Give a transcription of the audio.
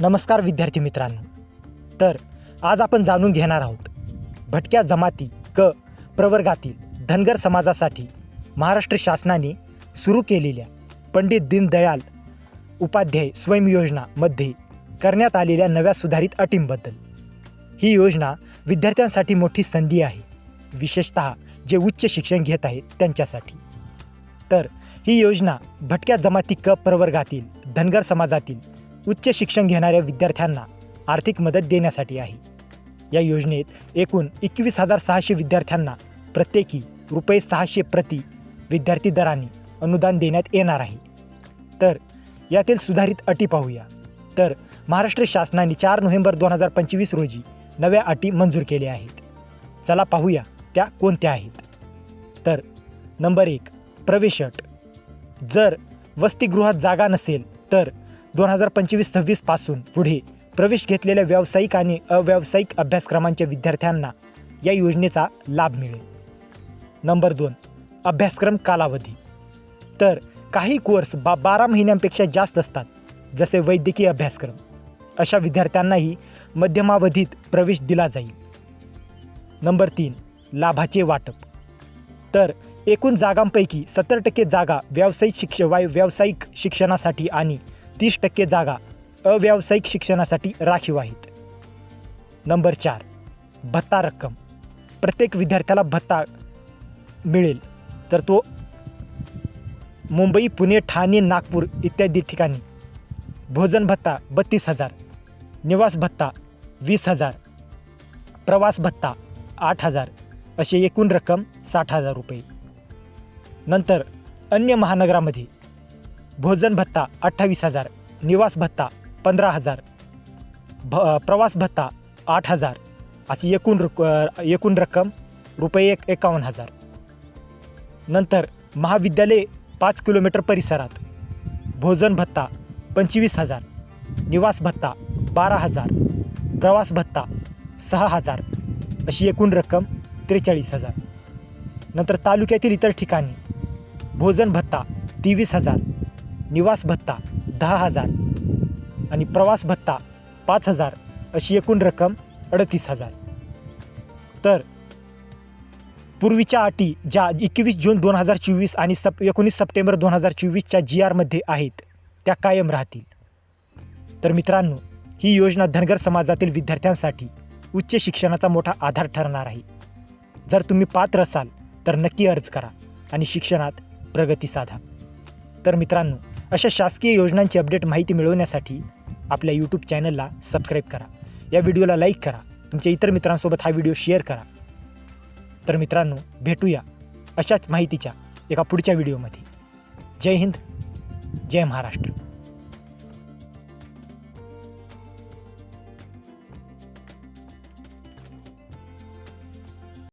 नमस्कार विद्यार्थी मित्रांनो. तर आज आपण जाणून घेणार आहोत भटक्या जमाती क प्रवर्गातील धनगर समाजासाठी महाराष्ट्र शासनाने सुरू केलेल्या पंडित दीनदयाल उपाध्याय स्वयं योजनामध्ये करण्यात आलेल्या नव्या सुधारित अटींबद्दल. ही योजना विद्यार्थ्यांसाठी मोठी संधी आहे विशेषत जे उच्च शिक्षण घेत आहेत त्यांच्यासाठी. तर ही योजना भटक्या जमाती क प्रवर्गातील धनगर समाजातील उच्च शिक्षण घेणाऱ्या विद्यार्थ्यांना आर्थिक मदत देण्यासाठी आहे. या योजनेत एकूण एकवीस हजार सहाशे विद्यार्थ्यांना प्रत्येकी रुपये सहाशे प्रति विद्यार्थी दराने अनुदान देण्यात येणार आहे. तर यातील सुधारित अटी पाहूया. तर महाराष्ट्र शासनाने चार नोव्हेंबर दोन हजार पंचवीस रोजी नव्या अटी मंजूर केल्या आहेत. चला पाहूया त्या कोणत्या आहेत. तर नंबर एक प्रवेश अट. जर वसतिगृहात जागा नसेल तर दोन हजार पंचवीस सव्वीसपासून पुढे प्रवेश घेतलेल्या व्यावसायिक आणि अव्यावसायिक अभ्यासक्रमांच्या विद्यार्थ्यांना या योजनेचा लाभ मिळेल. नंबर दोन अभ्यासक्रम कालावधी. तर काही कोर्स बा बारा महिन्यांपेक्षा जास्त असतात जसे वैद्यकीय अभ्यासक्रम. अशा विद्यार्थ्यांनाही मध्यमावधीत प्रवेश दिला जाईल. नंबर तीन लाभाचे वाटप. तर एकूण जागांपैकी सत्तर टक्के जागा व्यावसायिक शिक्ष वाय व्यावसायिक शिक्षणासाठी आणि तीस टक्के जागा अव्यावसायिक शिक्षणासाठी राखीव आहेत. नंबर चार भत्ता रक्कम. प्रत्येक विद्यार्थ्याला भत्ता मिळेल तर तो मुंबई पुणे ठाणे नागपूर इत्यादी ठिकाणी भोजन भत्ता बत्तीस हजार निवास भत्ता वीस हजार प्रवास भत्ता आठ हजार अशी एकूण रक्कम साठ हजार रुपये. नंतर अन्य महानगरामध्ये भोजन भत्ता अठ्ठावीस हजार निवास भत्ता पंधरा हजार भ प्रवास भत्ता आठ हजार अशी एकूण रुक एकूण रक्कम रुपये एक एकावन्न हजार. नंतर महाविद्यालय पाच किलोमीटर परिसरात भोजन भत्ता पंचवीस हजार निवास भत्ता बारा हजार प्रवास भत्ता सहा हजार अशी एकूण रक्कम त्रेचाळीस हजार. नंतर तालुक्यातील इतर ठिकाणी भोजन भत्ता तेवीस हजार निवास भत्ता दहा हजार आणि प्रवास भत्ता पाच हजार अशी एकूण रक्कम अडतीस हजार. तर पूर्वीच्या अटी ज्या एकवीस जून दोन हजार चोवीस आणि सप एकोणीस सप्टेंबर दोन हजार चोवीसच्या जी आरमध्ये आहेत त्या कायम राहतील. तर मित्रांनो ही योजना धनगर समाजातील विद्यार्थ्यांसाठी उच्च शिक्षणाचा मोठा आधार ठरणार आहे. जर तुम्ही पात्र असाल तर नक्की अर्ज करा आणि शिक्षणात प्रगती साधा. तर मित्रांनो अशा शासकीय योजनांची अपडेट माहिती मिळवण्यासाठी आपल्या यूट्यूब चॅनलला सबस्क्राईब करा. या व्हिडिओला लाईक करा. तुमच्या इतर मित्रांसोबत हा व्हिडिओ शेअर करा. तर मित्रांनो भेटूया अशाच माहितीच्या एका पुढच्या व्हिडिओमध्ये. जय हिंद जय महाराष्ट्र.